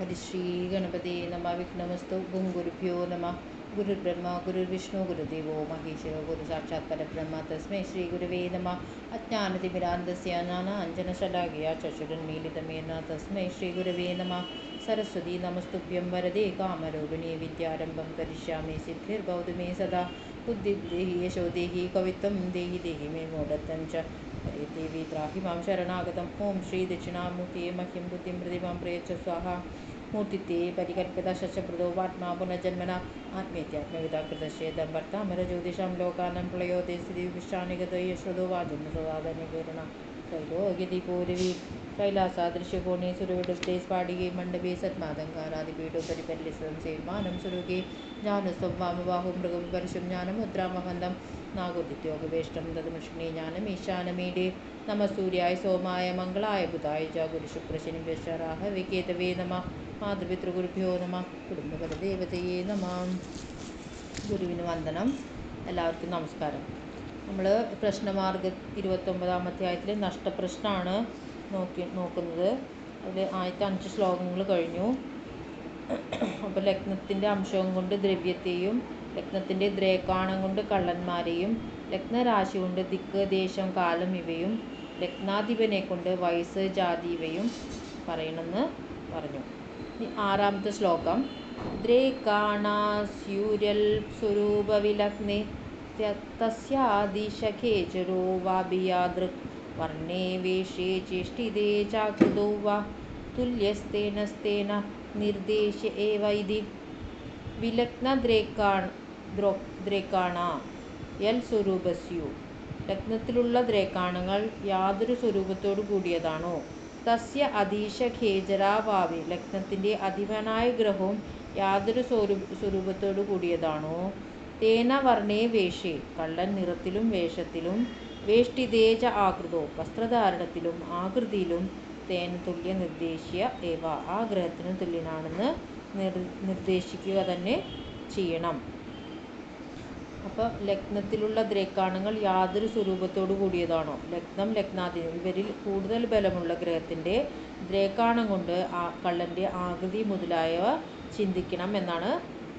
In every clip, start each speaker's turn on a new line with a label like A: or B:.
A: हरिश्रीगणपते नम विघ्नमस्तु गुङ्गुरुभ्यो नमः। गुरुब्रह्म गुरुर्विष्णु गुरुदेवो महेश्वरो गुरुसाक्षात्परब्रह्म तस्मै श्रीगुरवे नमा। अज्ञानमीरान्दस्य नानाञ्जनशलाघया चषुरुन्मीलितमे तस्मै श्रीगुरवे श्रीगुरुवेदमा सरस्वती नमस्तुभ्यं वरदे कामरूपिणी विद्यारम्भं करिष्यामि सिद्धिर्भवतु मे सदा। बुद्धिर्देहि यशो देहि कवित्वं देहि देहि मे मोदत्तं च हरे देवी त्राहिमां शरणागतम् ॐ श्रीदक्षिणामूर्तिये मह्यं बुद्धिं हृदि मां प्रेच स्वाहा। मूर्तिते परिकल्पिता शुदो वात्मा पुनर्जन्मना। आत्मेत्यात्मविदा प्रदर्शयत्तं भर्तामरज्योतिषां लोकानां प्रयोते श्रीपिष्टानिगतो य श्रुतो वाजन्मसो वादनिवेदना കൈലോകതിപൂരവി കൈലാസാദൃശ്യകോണേ സുരവിടുത്തെ സ്ഫാടികെ മണ്ഡപേ സന്മാതങ്കാരാദിപീഠോ പരിപല്ലിസം സേമാനം സുരുകെ ജ്ഞാനസ്വം വാമബാഹു മൃഗം പരശും ജ്ഞാനമുദ്രാമഹന്തം നാഗോദിത്യോഗവേഷ്ടം തദമുഷ്ണി ജ്ഞാനം ഈശാനമീഡേ നമ സൂര്യായ സോമായ മംഗളായ ബുധായ ജ ഗുരുശുക്രശനി വിശ്വരാഹ വികേതവേ നമ മാതൃപിതൃഗുരുഭ്യോ നമ കുടുംബപരദേവതയെ നമ. ഗുരുവിന് വന്ദനം. എല്ലാവർക്കും നമസ്കാരം. നമ്മൾ പ്രശ്നമാർഗ ഇരുപത്തൊമ്പതാം അധ്യായത്തിൽ നഷ്ടപ്രശ്നമാണ് നോക്കി നോക്കുന്നത്. അതിൽ ആദ്യത്തെ അഞ്ച് ശ്ലോകങ്ങൾ കഴിഞ്ഞു. അപ്പോൾ ലഗ്നത്തിന്റെ അംശം കൊണ്ട് ദ്രവ്യത്തെയും ലഗ്നത്തിന്റെ ദ്രേക്കാണം കൊണ്ട് കള്ളന്മാരെയും ലഗ്നരാശി കൊണ്ട് ദിക്ക് ദേശം കാലം ഇവയും ലഗ്നാധിപനെ കൊണ്ട് വയസ്സ് ജാതി ഇവയും പറയണമെന്ന് പറഞ്ഞു. ആറാമത്തെ ശ്ലോകം. ദ്രേക്കാണാസ്യൂര്യൽ സ്വരൂപവിലഗ്നെ തസ്യാദിശഖേചരോ വാഭിയാദൃക് വർണേ വേഷേ ചേഷ്ടിതേ ചാകൃതോ വാ തുല്യസ്തേനസ്തേന നിർദ്ദേശ ഏവ ഇതി വിലഗ്നദ്രേക്കാൺ ദ്രോ ദ്രേക്കാണ എൽ സ്വരൂപസ്യു ലഗ്നത്തിലുള്ള ദ്രേക്കാണങ്ങൾ യാതൊരു സ്വരൂപത്തോടു കൂടിയതാണോ? തസ്യ അധീശ ഖേജരാഭാവി ലഗ്നത്തിന്റെ അധിപനായ ഗ്രഹവും യാതൊരു സ്വരൂ സ്വരൂപത്തോടു കൂടിയതാണോ? തേന വേഷേ. കള്ളൻ നിറത്തിലും വേഷത്തിലും വേഷ്ടിതേജ ആകൃതോ. വസ്ത്രധാരണത്തിലും ആകൃതിയിലും തേന തുല്യ നിർദ്ദേശിയ ഏവ. ആ ഗ്രഹത്തിന് തുല്യനാണെന്ന് നിർ നിർദ്ദേശിക്കുക തന്നെ ചെയ്യണം. അപ്പോൾ ലഗ്നത്തിലുള്ള ദ്രേക്കാണുങ്ങൾ യാതൊരു സ്വരൂപത്തോടു കൂടിയതാണോ? ലഗ്നം ലഗ്നാദി ഇവരിൽ കൂടുതൽ ബലമുള്ള ഗ്രഹത്തിന്റെ ദ്രേക്കാണം കൊണ്ട് ആ കള്ളന്റെ ആകൃതി മുതലായവ ചിന്തിക്കണം എന്നാണ്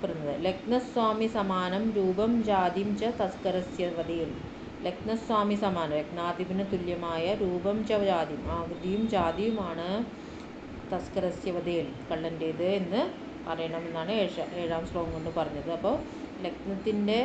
A: പറയുന്നത് ലഗ്നസ്വാമി സമാനം രൂപം ജാതിം ച തസ്കരസ്യ വധിയിൽ ലഗ്നസ്വാമി സമാനം. ലഗ്നാധിപന് തുല്യമായ രൂപം ച ജാതിയും ആകൃതിയും ജാതിയുമാണ് തസ്കരസ്യ വധിയിൽ കള്ളന്റേത് എന്ന് പറയണമെന്നാണ് ഏഴ ഏഴാം ശ്ലോകം കൊണ്ട് പറഞ്ഞത്. അപ്പോൾ ലഗ്നത്തിന്റെ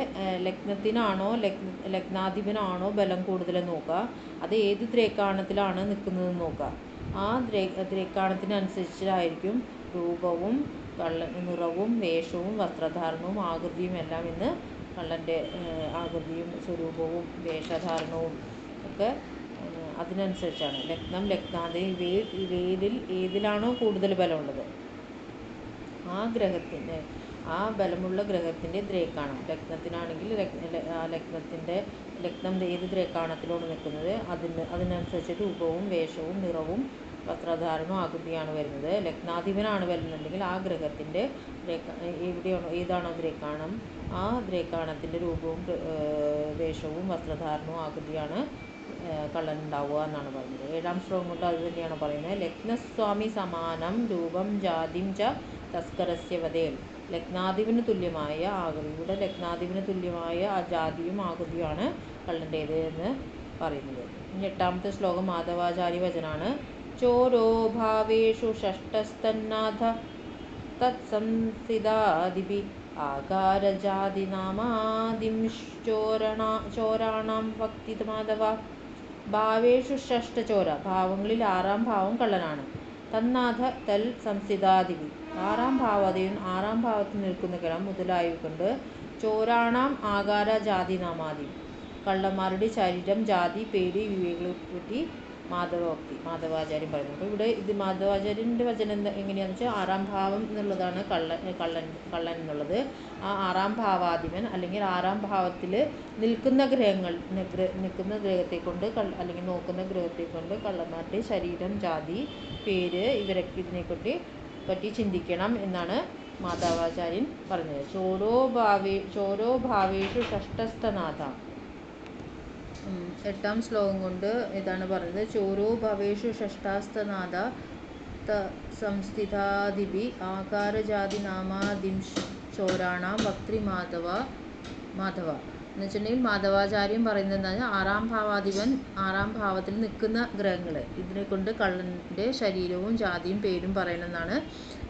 A: ലഗ്നത്തിനാണോ ലഗ്ന ലഗ്നാധിപനാണോ ബലം കൂടുതൽ നോക്കുക. അത് ഏത് ദ്രേക്കാണത്തിലാണ് നിൽക്കുന്നതെന്ന് നോക്കുക. ആ ദ്രേ ദ്രേക്കാണത്തിനനുസരിച്ചായിരിക്കും രൂപവും കള്ള നിറവും വേഷവും വസ്ത്രധാരണവും ആകൃതിയും എല്ലാം ഇന്ന് കള്ളന്റെ ആകൃതിയും സ്വരൂപവും വേഷധാരണവും ഒക്കെ അതിനനുസരിച്ചാണ്. ലഗ്നം ലഗ്നാദി ഇവയിൽ ഇവയിൽ ഏതിലാണോ കൂടുതൽ ബലമുള്ളത്? ആ ഗ്രഹത്തിന്റെ ആ ബലമുള്ള ഗ്രഹത്തിന്റെ ദ്രേക്കാണം ലഗ്നത്തിനാണെങ്കിൽ ആ ലഗ്നത്തിന്റെ ലഗ്നം ഏത് ദ്രേക്കാണത്തിലാണ് നിൽക്കുന്നത്? അതിന് അതിനനുസരിച്ച് രൂപവും വേഷവും നിറവും വസ്ത്രധാരണവും ആകൃതിയാണ് വരുന്നത്. ലഗ്നാധിപനാണ് വരുന്നുണ്ടെങ്കിൽ ആ ഗ്രഹത്തിന്റെ എവിടെയാണോ ഏതാണോ ദ്രേക്കാണം? ആ ദ്രേക്കാണത്തിന്റെ രൂപവും വേഷവും വസ്ത്രധാരണവും ആകൃതിയാണ് കള്ളൻ ഉണ്ടാവുക എന്നാണ് പറയുന്നത്. ഏഴാം ശ്ലോകം കൊണ്ട് അത് തന്നെയാണ് പറയുന്നത്. ലഗ്നസ്വാമി സമാനം രൂപം ജാതിം ച തസ്കരസ്യ ലഗ്നാധിപന് തുല്യമായ ആകൃതി ഇവിടെ ലഗ്നാധിപന് തുല്യമായ ആ ജാതിയും ആകൃതിയുമാണ് കള്ളന്റേത് എന്ന് പറയുന്നത് എട്ടാമത്തെ ശ്ലോകം മാധവാചാര്യ വചനാണ് ചോരോ भावेषु ഷഷ്ടസ്തന്നാഥ തത്സംസ്ഥിതാദിഭി ആകാരജാതിനാമാദിം चोराणां ചോരാണാം ഭക്തി മാധവ ഭാവേഷു ഷഷ്ടചോര ഭാവങ്ങളിൽ ആറാം ഭാവം കള്ളനാണ്। തന്നാഥ തൽ സംസിതാദിവി ആറാം ഭാവതയും ആറാം ഭാവത്തിൽ നിൽക്കുന്ന ഗ്രഹം മുതലായിക്കൊണ്ട് കൊണ്ട് ചോരാണാം ആകാര ജാതി നാമാദി കള്ളന്മാരുടെ ശരീരം ജാതി പേര് ഇവകളെ പറ്റി മാധവഭക്തി മാധവാചാര്യൻ പറയുന്നത്. അപ്പോൾ ഇവിടെ ഇത് മാധവാചാര്യന്റെ വചനം എന്താ എങ്ങനെയാണെന്ന് വെച്ചാൽ ആറാം ഭാവം എന്നുള്ളതാണ് കള്ളൻ കള്ളൻ കള്ളൻ എന്നുള്ളത്. ആ ആറാം ഭാവാധിപൻ അല്ലെങ്കിൽ ആറാം ഭാവത്തിൽ നിൽക്കുന്ന ഗ്രഹങ്ങൾ നിൽക്കുന്ന ഗ്രഹത്തെ കൊണ്ട് അല്ലെങ്കിൽ നോക്കുന്ന ഗ്രഹത്തെ കൊണ്ട് കള്ളന്മാരുടെ ശരീരം ജാതി പേര് ഇവരൊക്കെ കൊണ്ട് പറ്റി ചിന്തിക്കണം എന്നാണ് മാധവാചാര്യൻ പറഞ്ഞത്. ചോരോ ഭാവേ ചോരോ ഭാവേഷു ഷഷ്ടസ്ഥനാഥ. എട്ടാം ശ്ലോകം കൊണ്ട് ഇതാണ് പറഞ്ഞത് ചോരോ ഭവേഷു ഷഷ്ടാസ്തനാഥ സംസ്ഥിതാദിപി ആകാരജാതിനാമാദിംശോരാണാം ഭക്തി മാധവ. എന്ന് വെച്ചിട്ടുണ്ടെങ്കിൽ മാധവാചാര്യം പറയുന്നത് എന്താ വെച്ചാൽ ആറാം ഭാവാധിപൻ ആറാം ഭാവത്തിൽ നിൽക്കുന്ന ഗ്രഹങ്ങൾ ഇതിനെ കൊണ്ട് കള്ളന്റെ ശരീരവും ജാതിയും പേരും പറയണമെന്നാണ്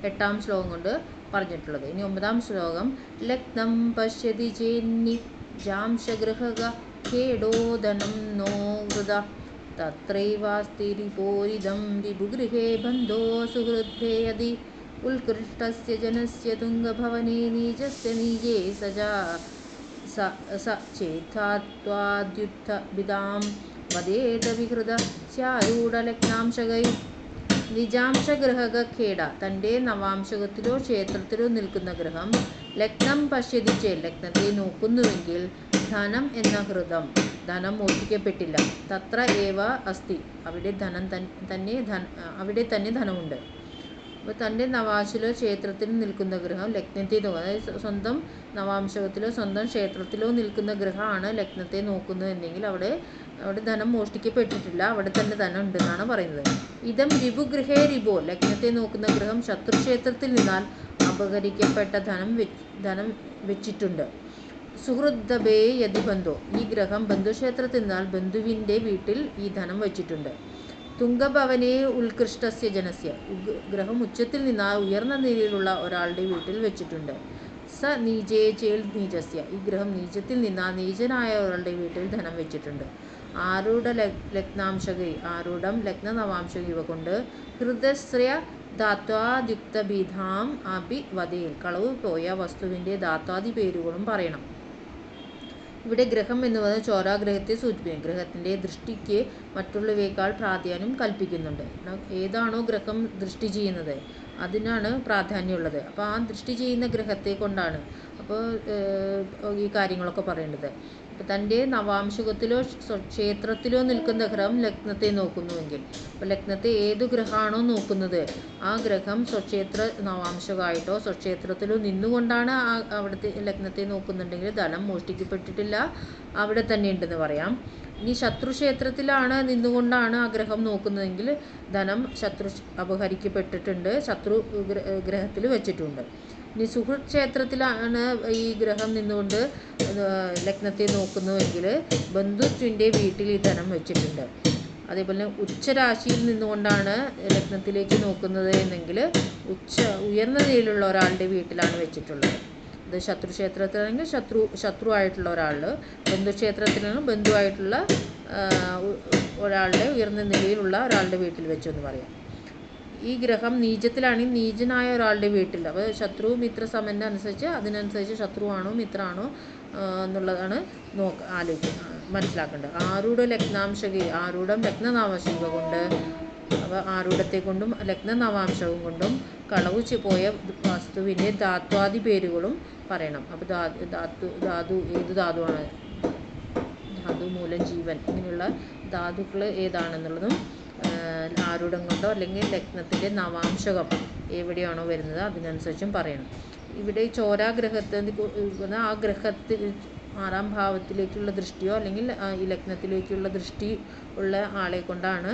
A: എട്ടാം ശ്ലോകം കൊണ്ട് പറഞ്ഞിട്ടുള്ളത്. ഇനി ഒമ്പതാം ശ്ലോകം. ലഗ്നം പശ്യതി ചേന്നി ജാംശഗൃഹക ഖേടോദനം നോ വൃത തത്രൈവാസ്തിരിപോരിതം വിഭുഗൃഹേ ബന്ധോ സുഹൃദ്ഭേയതി ഉത്കൃഷ്ടസ്യ ജനസ്യ തുംഗഭവനെ നീജസ്യ നീജേ സജാ സ സ ചേത്വാദ്യുദ്ധവിതാം വദേതവിഹൃത സ്യാരൂഢലഗ്നാംശകൈ നിജാംശഗ്രഹക ഖേട തന്റെ നവാംശകത്തിലോ ക്ഷേത്രത്തിലോ നിൽക്കുന്ന ഗ്രഹം ലഗ്നം പശ്യതിച്ച് ലഗ്നത്തെ നോക്കുന്നുവെങ്കിൽ ധനം എന്ന ഹൃദം ധനം മോഷ്ടിക്കപ്പെട്ടില്ല. തത്ര ഏവ അസ്തി. അവിടെ ധനം തന്നെ അവിടെ തന്നെ ധനമുണ്ട്. അപ്പോൾ തന്റെ നവാശിലോ ക്ഷേത്രത്തിൽ നിൽക്കുന്ന ഗ്രഹം ലഗ്നത്തെ നോക്കുക അതായത് സ്വന്തം നവാംശകത്തിലോ സ്വന്തം ക്ഷേത്രത്തിലോ നിൽക്കുന്ന ഗ്രഹമാണ് ലഗ്നത്തെ നോക്കുന്നതെങ്കിൽ അവിടെ അവിടെ ധനം മോഷ്ടിക്കപ്പെട്ടിട്ടില്ല. അവിടെ തന്നെ ധനം ഉണ്ടെന്നാണ് പറയുന്നത്. ഇതം രിപുഗ്രഹേ രിപോ. ലഗ്നത്തെ നോക്കുന്ന ഗ്രഹം ശത്രുക്ഷേത്രത്തിൽ നിന്നാൽ അപഹരിക്കപ്പെട്ട ധനം ധനം വെച്ചിട്ടുണ്ട്. സുഹൃദ്ദബേ യതി ബന്ധോ. ഈ ഗ്രഹം ബന്ധുക്ഷേത്രത്തിൽ നിന്നാൽ ബന്ധുവിന്റെ വീട്ടിൽ ഈ ധനം വച്ചിട്ടുണ്ട്. തുംഗഭവനെ ഉത്കൃഷ്ടസ്യ ജനസ്യ. ഗ്രഹം ഉച്ചത്തിൽ നിന്ന് ഉയർന്ന നിലയിലുള്ള ഒരാളുടെ വീട്ടിൽ വെച്ചിട്ടുണ്ട്. സ നീജേ ചേൽ നീജസ്യ. ഈ ഗ്രഹം നീചത്തിൽ നിന്ന് നീചനായ ഒരാളുടെ വീട്ടിൽ ധനം വെച്ചിട്ടുണ്ട്. ആരൂഢ ലഗ്നാംശകൈ ആരൂഢം ലഗ്ന നവാംശക ഇവ കൊണ്ട് ഹൃദശ്രയ ധാത്വാദ്യുക്തബീധാം അഭി വധയിൽ കളവ് പോയ വസ്തുവിന്റെ ധാത്വാദി പേരുകളും പറയണം. ഇവിടെ ഗ്രഹം എന്ന് പറയുന്നത് ചോരാഗ്രഹത്തെ സൂചിപ്പിക്കും ഗ്രഹത്തിന്റെ ദൃഷ്ടിക്ക് മറ്റുള്ളവയേക്കാൾ പ്രാധാന്യം കൽപ്പിക്കുന്നുണ്ട്. ഏതാണോ ഗ്രഹം ദൃഷ്ടി ചെയ്യുന്നത് അതിനാണ് പ്രാധാന്യമുള്ളത്. അപ്പോൾ ആ ദൃഷ്ടി ചെയ്യുന്ന ഗ്രഹത്തെ കൊണ്ടാണ് അപ്പോൾ ഈ കാര്യങ്ങളൊക്കെ പറയേണ്ടത്. തന്റെ നവാംശുകത്തിലോ ക്ഷേത്രത്തിലോ നിൽക്കുന്ന ഗ്രഹം ലഗ്നത്തെ നോക്കുന്നുവെങ്കിൽ. അപ്പോൾ ലഗ്നത്തെ ഏത് ഗ്രഹമാണോ നോക്കുന്നത്? ആ ഗ്രഹം സ്വക്ഷേത്ര നവാംശകമായിട്ടോ സ്വക്ഷേത്രത്തിലോ നിന്നുകൊണ്ടാണ് ആ അവിടുത്തെ ലഗ്നത്തെ നോക്കുന്നുണ്ടെങ്കിൽ ധനം മോഷ്ടിക്കപ്പെട്ടിട്ടില്ല. അവിടെ തന്നെ ഉണ്ടെന്ന് പറയാം. ഇനി ശത്രുക്ഷേത്രത്തിലാണ് നിന്നുകൊണ്ടാണ് ആ ഗ്രഹം നോക്കുന്നതെങ്കിൽ ധനം ശത്രു അപഹരിക്കപ്പെട്ടിട്ടുണ്ട് ശത്രു ഗ്രഹത്തിൽ വെച്ചിട്ടുണ്ട്. ഇനി സുഹൃക്ഷേത്രത്തിലാണ് ഈ ഗ്രഹം നിന്നുകൊണ്ട് ലഗ്നത്തെ നോക്കുന്നുവെങ്കിൽ ബന്ധുത്വിന്റെ വീട്ടിൽ ഈ ധനം വെച്ചിട്ടുണ്ട്. അതേപോലെ ഉച്ചരാശിയിൽ നിന്നുകൊണ്ടാണ് ലഗ്നത്തിലേക്ക് നോക്കുന്നത് എന്നെങ്കിൽ ഉച്ച ഉയർന്ന നിലയിലുള്ള ഒരാളുടെ വീട്ടിലാണ് വെച്ചിട്ടുള്ളത്. ഇത് ശത്രുക്ഷേത്രത്തിലാണെങ്കിൽ ശത്രു ശത്രു ആയിട്ടുള്ള ഒരാൾ ബന്ധുക്ഷേത്രത്തിലാണ് ബന്ധുവായിട്ടുള്ള ഒരാളുടെ ഉയർന്ന നിലയിലുള്ള ഒരാളുടെ വീട്ടിൽ വെച്ചു എന്ന് പറയാം. ഈ ഗ്രഹം നീചത്തിലാണെങ്കിൽ നീചനായ ഒരാളുടെ വീട്ടിൽ അപ്പോൾ ശത്രു മിത്ര സമന്റെ അനുസരിച്ച് അതിനനുസരിച്ച് ശത്രുവാണോ മിത്രമാണോ എന്നുള്ളതാണ് നോക്ക ആലോചിക്കുക മനസ്സിലാക്കേണ്ടത്. ആരൂഢ ലഗ്നാംശകി ആരൂഢം ലഗ്നനാമശിക കൊണ്ട് അപ്പോൾ ആരൂഢത്തെ കൊണ്ടും ലഗ്നനവാംശവും കൊണ്ടും കളവ് പോയ വസ്തുവിന്റെ ധാത്വാദി പേരുകളും പറയണം. അപ്പോൾ ധാതു ധാതു ഏത് ധാതുവാണ്? ധാതു മൂലം ജീവൻ. ഇങ്ങനെയുള്ള ധാതുക്കൾ ഏതാണെന്നുള്ളതും ആരൂഢം കൊണ്ടോ അല്ലെങ്കിൽ ലഗ്നത്തിന്റെ നവാംശകം എവിടെയാണോ വരുന്നത് അതിനനുസരിച്ചും പറയണം. ഇവിടെ ചോരാഗ്രഹത്തെ ആ ഗ്രഹത്തിൽ ആറാം ഭാവത്തിലേക്കുള്ള ദൃഷ്ടിയോ അല്ലെങ്കിൽ ഈ ലഗ്നത്തിലേക്കുള്ള ദൃഷ്ടി ഉള്ള ആളെ കൊണ്ടാണ്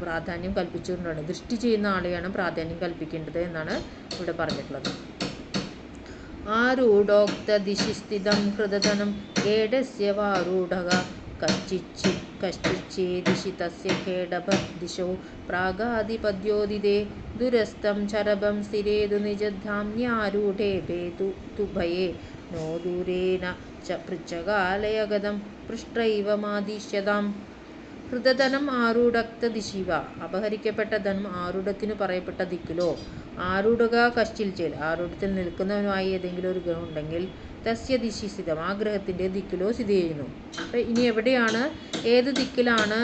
A: പ്രാധാന്യം കൽപ്പിച്ചുകൊണ്ടാണ് ദൃഷ്ടി ചെയ്യുന്ന ആളെയാണ് പ്രാധാന്യം കൽപ്പിക്കേണ്ടത് എന്നാണ് ഇവിടെ പറഞ്ഞിട്ടുള്ളത്. ആരൂഢോക്ത ദിശിസ്ഥിതം ഹൃദധനം ഏടസ്യ വാരൂഢക കശ്ചിച്ചി കശ്ചിച്ചേദിശി തസ്യ ഖേടഭ ദിശോ പ്രാഗാധിപദ്യോദിതേ ദുരസ്ഥം ചരഭം സ്ഥിരേതു നിജധാമ്യാരൂഢേ ഭേതു തുഭയേ നോ ദൂരേന ച പൃച്ഛകാലയഗതം പൃഷ്ട്രൈവ മാദിശ്യതാം ഹൃദധനം ആരൂഢക്ത ദിശിവ. അപഹരിക്കപ്പെട്ട ധനം ആരൂഢത്തിന് പറയപ്പെട്ട ദിക്കിലോ. ആരൂഢക കശ്ചിൽ ചേൽ. ആരൂഢത്തിൽ നിൽക്കുന്നവനുമായി ഏതെങ്കിലും ഒരു ഗ്രഹം ഉണ്ടെങ്കിൽ തസ്യ ദിശി സ്ഥിതം. ആ ഗ്രഹത്തിന്റെ ദിക്കിലോ സ്ഥിതി ചെയ്യുന്നു. അപ്പം ഇനി എവിടെയാണ് ഏത് ദിക്കിലാണ്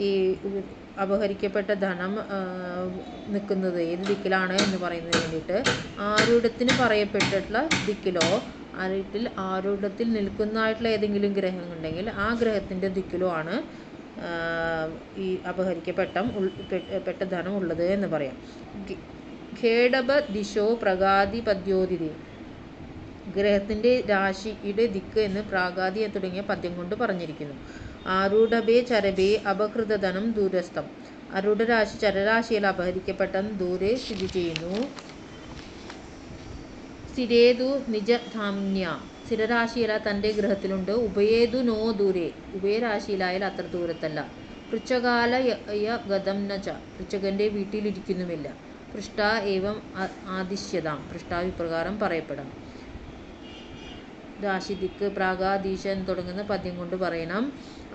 A: ഈ അപഹരിക്കപ്പെട്ട ധനം നിൽക്കുന്നത്? ഏത് ദിക്കിലാണ് എന്ന് പറയുന്നതിന് വേണ്ടിയിട്ട് ആരൂഢത്തിന് പറയപ്പെട്ടിട്ടുള്ള ദിക്കിലോ ആരൂഢത്തിൽ ആരൂഢത്തിൽ നിൽക്കുന്നതായിട്ടുള്ള ഏതെങ്കിലും ഗ്രഹം ഉണ്ടെങ്കിൽ ആ ഗ്രഹത്തിന്റെ ദിക്കിലുമാണ് ഈ അപഹരിക്കപ്പെട്ട പെട്ട ധനം ഉള്ളത് എന്ന് പറയാം. ഖേഡബ ദിശോ പ്രകാതി പദ്യോതിരി ഗ്രഹത്തിന്റെ രാശിയുടെ ദിക്ക് എന്ന് പ്രാഗാതി തുടങ്ങിയ പദ്യം കൊണ്ട് പറഞ്ഞിരിക്കുന്നു. ആരൂഢബേ ചരബേ അപഹൃതധനം ദൂരസ്ഥം. അരൂഢരാശി ചരരാശിയിൽ അപഹരിക്കപ്പെട്ട ദൂരെ സ്ഥിതി ചെയ്യുന്നു. സ്ഥിരേതു നിജധാമ്യ സ്ഥിരരാശിയില തന്റെ ഗ്രഹത്തിലുണ്ട് ഉഭയേതു നോ ദൂരെ. ഉഭയരാശിയിലായാൽ അത്ര ദൂരത്തല്ല. പൃച്ഛകാല ഗതം നച പൃച്ഛകന്റെ വീട്ടിലിരിക്കുന്നുമില്ല. പൃഷ്ട ഏവം ആദിശ്യതാം. പൃഷ്ടാവ് ഇപ്രകാരം പറയപ്പെടാം. രാശിദിക്ക് പ്രാഗാദീശ എന്ന് തുടങ്ങുന്ന പദ്യം കൊണ്ട് പറയണം.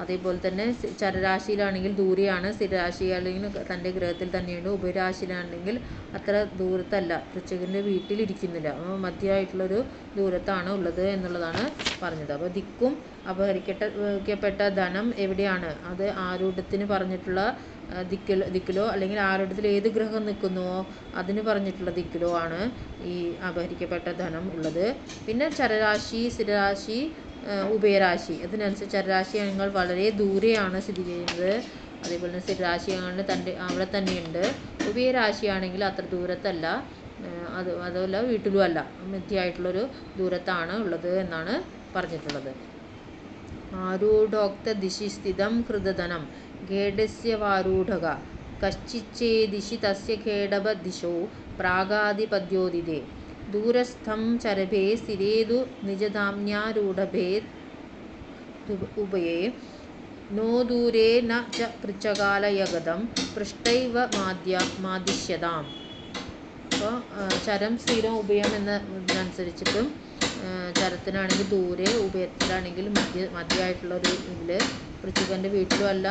A: അതേപോലെ തന്നെ ചരരാശിയിലാണെങ്കിൽ ദൂരെയാണ് സ്ഥിരരാശിയാണെങ്കിൽ തന്റെ ഗ്രഹത്തിൽ തന്നെയുണ്ട് ഉപരാശിയിലാണെങ്കിൽ അത്ര ദൂരത്തല്ല പൃച്ഛകന്റെ വീട്ടിലിരിക്കുന്നില്ല. മധ്യമായിട്ടുള്ളൊരു ദൂരത്താണ് ഉള്ളത് എന്നുള്ളതാണ് പറഞ്ഞത്. അപ്പോൾ ദിക്കും അപഹരിക്കപ്പെട്ട ധനം എവിടെയാണ്? അത് ആരൂഢത്തിന് പറഞ്ഞിട്ടുള്ള ദിക്കിൽ ദിക്കിലോ അല്ലെങ്കിൽ ആരൂഢത്തിൽ ഏത് ഗ്രഹം നിൽക്കുന്നുവോ അതിന് പറഞ്ഞിട്ടുള്ള ദിക്കിലോ ആണ് ഈ അപഹരിക്കപ്പെട്ട ധനം ഉള്ളത്. പിന്നെ ചരരാശി സ്ഥിരരാശി ഉഭയരാശി. അതിനനുസരിച്ച് ചരരാശി അംഗങ്ങൾ വളരെ ദൂരെയാണ് സ്ഥിതി ചെയ്യുന്നത്. അതേപോലെ തന്നെ സ്ഥിരരാശി അംഗങ്ങൾ തന്റെ അവിടെ തന്നെയുണ്ട്. ഉഭയരാശിയാണെങ്കിൽ അത്ര ദൂരത്തല്ല. അത് അതുമല്ല വീട്ടിലും അല്ല മധ്യമായിട്ടുള്ളൊരു ദൂരത്താണ് ഉള്ളത് എന്നാണ് പറഞ്ഞിട്ടുള്ളത്. ആരൂഢോക്ത ദിശി സ്ഥിതം കൃതധനം. ഖേഡസ്യ വാരൂഢക. കശ്ചിച്ചേദിശി തസ്യ ഖേഡപ ദിശോ. പ്രാഗാദിപദ്യോദിതേ ദൂരസ്ഥം ചരഭേ സ്ഥിരേതു നിജധാമ്യാരൂഢഭേ ഉഭയേ. നോ ദൂരേ ന ച പൃച്ഛകാലയഗതം പൃഷ്ടൈവ മാദ്യ മാദിശ്യതാം. അപ്പോൾ ചരം സ്ഥിരം ഉഭയം എന്നതിനനുസരിച്ചിട്ടും ചരത്തിനാണെങ്കിൽ ദൂരെ ഉഭയത്തിലാണെങ്കിൽ മധ്യ മധ്യമായിട്ടുള്ള ഒരു ഇതിൽ പൃഥ്വികന്റെ വീട്ടിലും അല്ല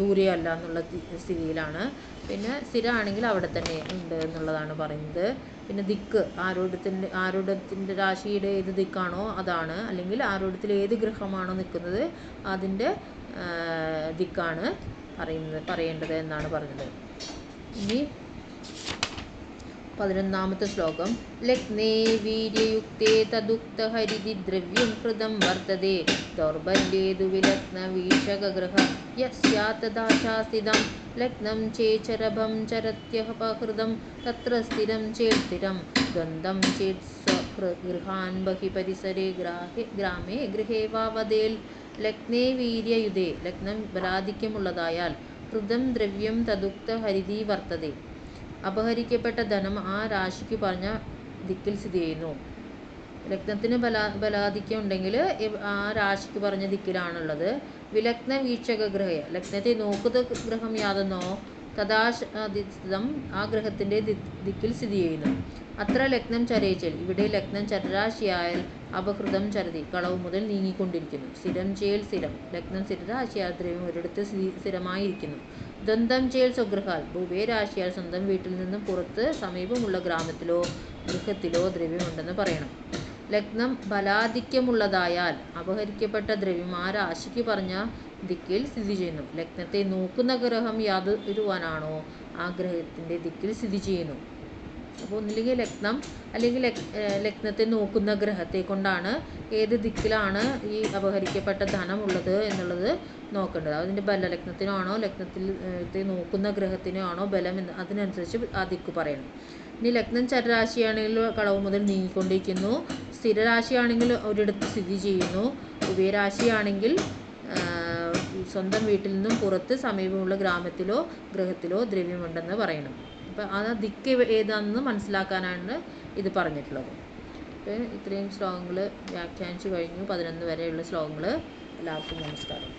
A: ദൂരെയല്ല എന്നുള്ള സ്ഥിതിയിലാണ്. പിന്നെ സ്ഥിരമാണെങ്കിൽ അവിടെ തന്നെ ഉണ്ട് എന്നുള്ളതാണ് പറയുന്നത്. പിന്നെ ദിക്ക് ആരൂഢത്തിന്റെ ആരൂഢത്തിന്റെ രാശിയുടെ ഏത് ദിക്കാണോ അതാണ്. അല്ലെങ്കിൽ ആരൂഢത്തിൽ ഏത് ഗ്രഹമാണോ നിൽക്കുന്നത് അതിന്റെ ദിക്കാണ് പറയുന്നത് പറയേണ്ടത് എന്നാണ് പറഞ്ഞത്. ഇനി പതിനൊന്നാമത്തെ ശ്ലോകം. ലഗ്നേ വീര്യയുക്തേ തദുക്തഹരിതി ദ്രവ്യം കൃതം വർത്തതേ ദൗർബല്യേതു വിലഗ്ന വീക്ഷകഗൃഹ യസ്യാത്തദാശാസ്ഥിതം ലഗ്നം ചേചരഭം ചരത്യപഹൃതം തത്ര സ്ഥിരം ചേർത്തിരം ദ്വന്ദ്ം ചേത് സ്വഗൃഹാൻ ബഹി പരിസരെ ഗ്രാഹേ ഗ്രാമേ ഗൃഹേ വാ വദേൽ. ലഗ്നേ വീര്യയുതേ. ലഗ്നം ബലാധിക്യമുള്ളതായാൽ ഹൃദം ദ്രവ്യം തദുക്ത ഹരിതി വർത്തതേ അപഹരിക്കപ്പെട്ട ധനം ആ രാശിക്ക് പറഞ്ഞ ദിക്കിൽ സ്ഥിതി ചെയ്യുന്നു. ലഗ്നത്തിന് ബലാ ബലാധിക്യം ഉണ്ടെങ്കിൽ ആ രാശിക്ക് പറഞ്ഞ ദിക്കിലാണുള്ളത്. വിലഗ്ന വീക്ഷക ഗ്രഹ ലഗ്നത്തെ നോക്കുന്ന ഗ്രഹം യാതെന്നോ തഥാശിതം ആ ഗ്രഹത്തിന്റെ ദിക്കിൽ സ്ഥിതി ചെയ്യുന്നു. അത്ര ലഗ്നം ചരയിച്ചൽ ഇവിടെ ലഗ്നം ചരരാശിയായാൽ അപഹൃതം ചരതി കളവ് മുതൽ നീങ്ങിക്കൊണ്ടിരിക്കുന്നു. സ്ഥിരം ചെയ്യൽ സ്ഥിരം ലഗ്നം സ്ഥിരരാശിയാൽ ദ്രവ്യം ഒരിടത്ത് സ്ഥിരമായിരിക്കുന്നു. ദന്തം ചേൽ സ്വഗൃഹാൽ. ഭൂവേരാശിയാൽ സ്വന്തം വീട്ടിൽ നിന്നും പുറത്ത് സമീപമുള്ള ഗ്രാമത്തിലോ ഗൃഹത്തിലോ ദ്രവ്യമുണ്ടെന്ന് പറയണം. ലഗ്നം ബലാധിക്യമുള്ളതായാൽ അപഹരിക്കപ്പെട്ട ദ്രവ്യം ആ രാശിക്ക് പറഞ്ഞ ദിക്കിൽ സ്ഥിതി ചെയ്യുന്നു. ലഗ്നത്തെ നോക്കുന്ന ഗ്രഹം യാതൊരുവാനാണോ? ആ ഗ്രഹത്തിന്റെ ദിക്കിൽ സ്ഥിതി ചെയ്യുന്നു. അപ്പോൾ ഒന്നില്ലെങ്കിൽ ലഗ്നം അല്ലെങ്കിൽ ലഗ്നത്തെ നോക്കുന്ന ഗ്രഹത്തെ കൊണ്ടാണ് ഏത് ദിക്കിലാണ് ഈ അപഹരിക്കപ്പെട്ട ധനം ഉള്ളത് എന്നുള്ളത് നോക്കേണ്ടത്. അതിന്റെ ബലലഗ്നത്തിനാണോ ലഗ്നത്തിൽ നോക്കുന്ന ഗ്രഹത്തിനാണോ ബലം എന്ന് അതിനനുസരിച്ച് ആ ദിക്ക് പറയണം. ഇനി ലഗ്നം ചരരാശിയാണെങ്കിൽ കളവ് മുതൽ നീങ്ങിക്കൊണ്ടിരിക്കുന്നു. സ്ഥിരരാശിയാണെങ്കിൽ ഒരിടത്ത് സ്ഥിതി ചെയ്യുന്നു. ഉഭയരാശിയാണെങ്കിൽ സ്വന്തം വീട്ടിൽ നിന്നും പുറത്ത് സമീപമുള്ള ഗ്രാമത്തിലോ ഗ്രഹത്തിലോ ദ്രവ്യമുണ്ടെന്ന് പറയണം. അപ്പം ആ ദിക്ക് ഏതാണെന്ന് മനസ്സിലാക്കാനാണ് ഇത് പറഞ്ഞിട്ടുള്ളത്. ഇത്രയും ശ്ലോകങ്ങൾ വ്യാഖ്യാനിച്ചു കഴിഞ്ഞു. പതിനൊന്ന് വരെയുള്ള ശ്ലോകങ്ങൾ എല്ലാവർക്കും നമസ്കാരം.